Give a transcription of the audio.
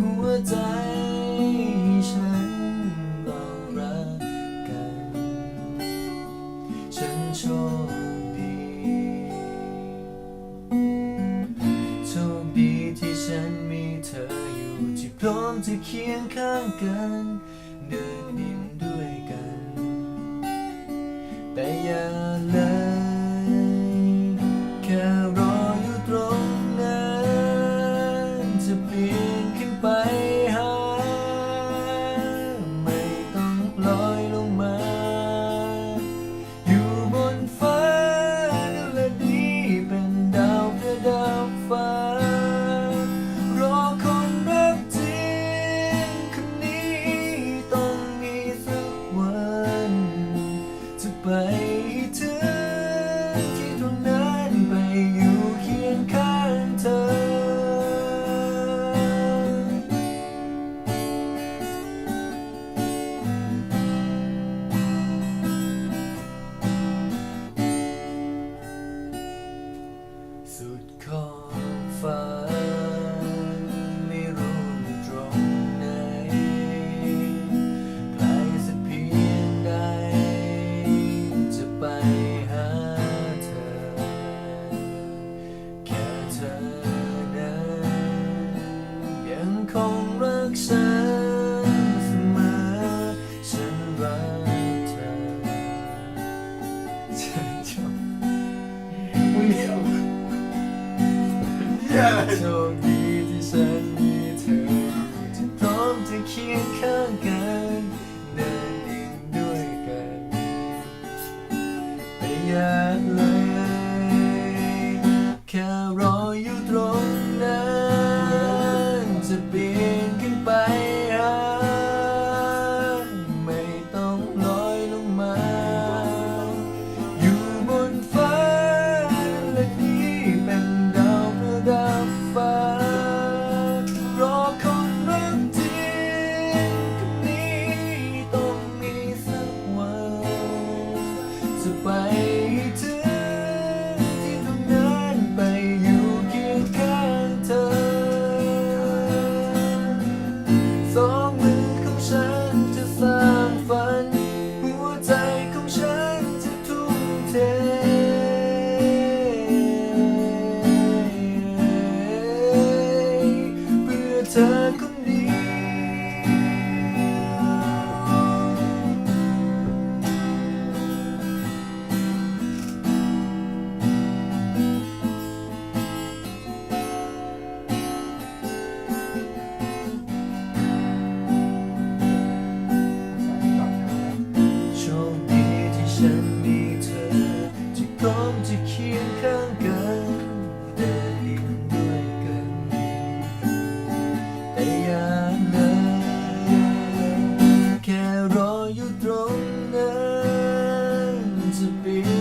หัวใจฉันเรารักกัน ฉันโชคดีโชคดีที่ฉันมีเธออยู่ที่พร้อมจะเคียงข้างกัน สุดขอบฟ้าไม่รู้ตรงไหนไกลสักเพียงใด จะไปหาเธอ แค่เธอนั้นยังคงรักฉันเสมอ ฉันรักเธอฉันชอบ โชคดีที่ฉันมีเธอที่พร้อมจะเคียงข้างกัน จะไป to be